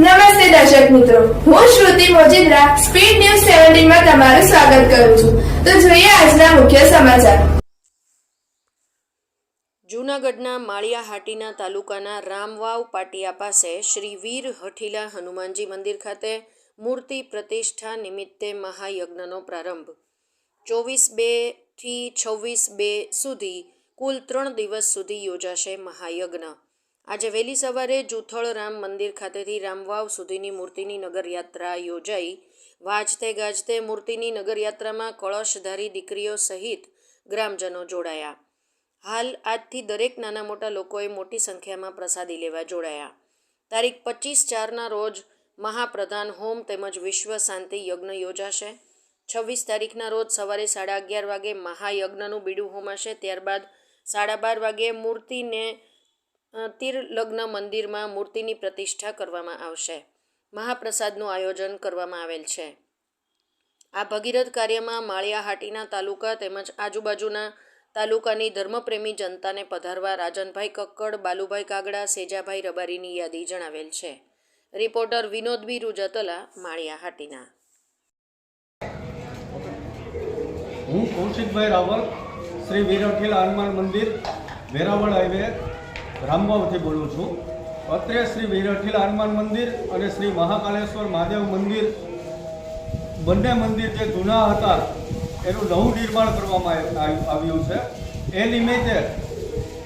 નમસ્તે દર્શક મિત્રો. હું શ્રુતિ મોજીદ્રા, સ્પીડ ન્યૂઝ સેવન્ટીનમાં તમારું સ્વાગત કરું છું. તો જોઈએ આજના મુખ્ય સમાચાર. જૂનાગઢના માળિયાહાટીના તાલુકાના રામવાવ પાટિયા પાસે શ્રી વીર હઠીલા હનુમાનજી મંદિર ખાતે મૂર્તિ પ્રતિષ્ઠા નિમિત્તે મહાયજ્ઞનો પ્રારંભ. ચોવીસ બેથી છવ્વીસ બે સુધી કુલ ત્રણ દિવસ સુધી યોજાશે મહાયજ્ઞ. આજે વહેલી સવારે જુથળ રામ મંદિર ખાતેથી રામવાવ સુધીની મૂર્તિની નગરયાત્રા યોજાઈ. વાજતે ગાજતે મૂર્તિની નગરયાત્રામાં કળશધારી દીકરીઓ સહિત ગ્રામજનો જોડાયા. હાલ આજથી દરેક નાના મોટા લોકોએ મોટી સંખ્યામાં પ્રસાદી લેવા જોડાયા. તારીખ પચીસ ચારના રોજ મહાપ્રધાન હોમ તેમજ વિશ્વ શાંતિ યજ્ઞ યોજાશે. છવ્વીસ તારીખના રોજ સવારે સાડા અગિયાર વાગે મહાયજ્ઞનું બીડું હોમાશે. ત્યારબાદ સાડા બાર વાગે મૂર્તિને અ, મંદિરમાં મૂર્તિની પ્રતિષ્ઠા કરવામાં આવશે. મહાપ્રસાદનું આયોજન કરવામાં આવેલ છે. આ ભગીરથ કાર્યમાં માળિયાહાટીના તાલુકા તેમજ આજુબાજુના તાલુકાની ધર્મપ્રેમી જનતાને પધારવા રાજનભાઈ કક્કડ બાલુભાઈ કાગડા સેજાભાઈ રબારીની યાદી જણાવેલ છે. રિપોર્ટર વિનોદ બી રૂજતલા માળિયાહાટીના. હું કૌશિકભાઈ રાવલ શ્રી વીરઠીલા હનુમાન મંદિર વેરાવળ હાઈવે રામબાવથી બોલું છું. અત્રે શ્રી વીરઠીલા હનુમાન મંદિર અને શ્રી મહાકાલેશ્વર મહાદેવ મંદિર બંને મંદિર જે જૂના હતા, એનું નવું નિર્માણ કરવામાં આવ- આવ્યું છે. એ નિમિત્તે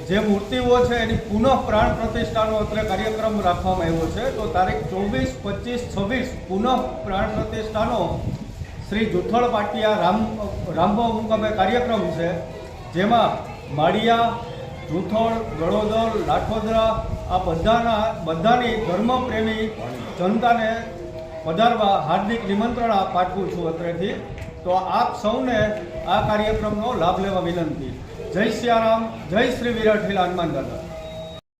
જે મૂર્તિઓ છે, એની પુનઃ પ્રાણ પ્રતિષ્ઠાનો અત્રે કાર્યક્રમ રાખવામાં આવ્યો છે. તો તારીખ ચોવીસ, પચીસ, છવ્વીસ પુનઃ પ્રાણ પ્રતિષ્ઠાનો શ્રી જુથળ પાટિયા રામ, રામભાવ મુકામે કાર્યક્રમ છે, જેમાં માળિયા જુથળ ગળોદર લાઠોદરા, આ બધાના બધાની ધર્મપ્રેમી જનતાને પધારવા હાર્દિક નિમંત્રણ પાઠવું છું અત્રેથી. તો આપ સૌને આ કાર્યક્રમનો લાભ લેવા વિનંતી. જય સિયારામ, જય શ્રી વિરાઠીલા હનુમાન દાદા.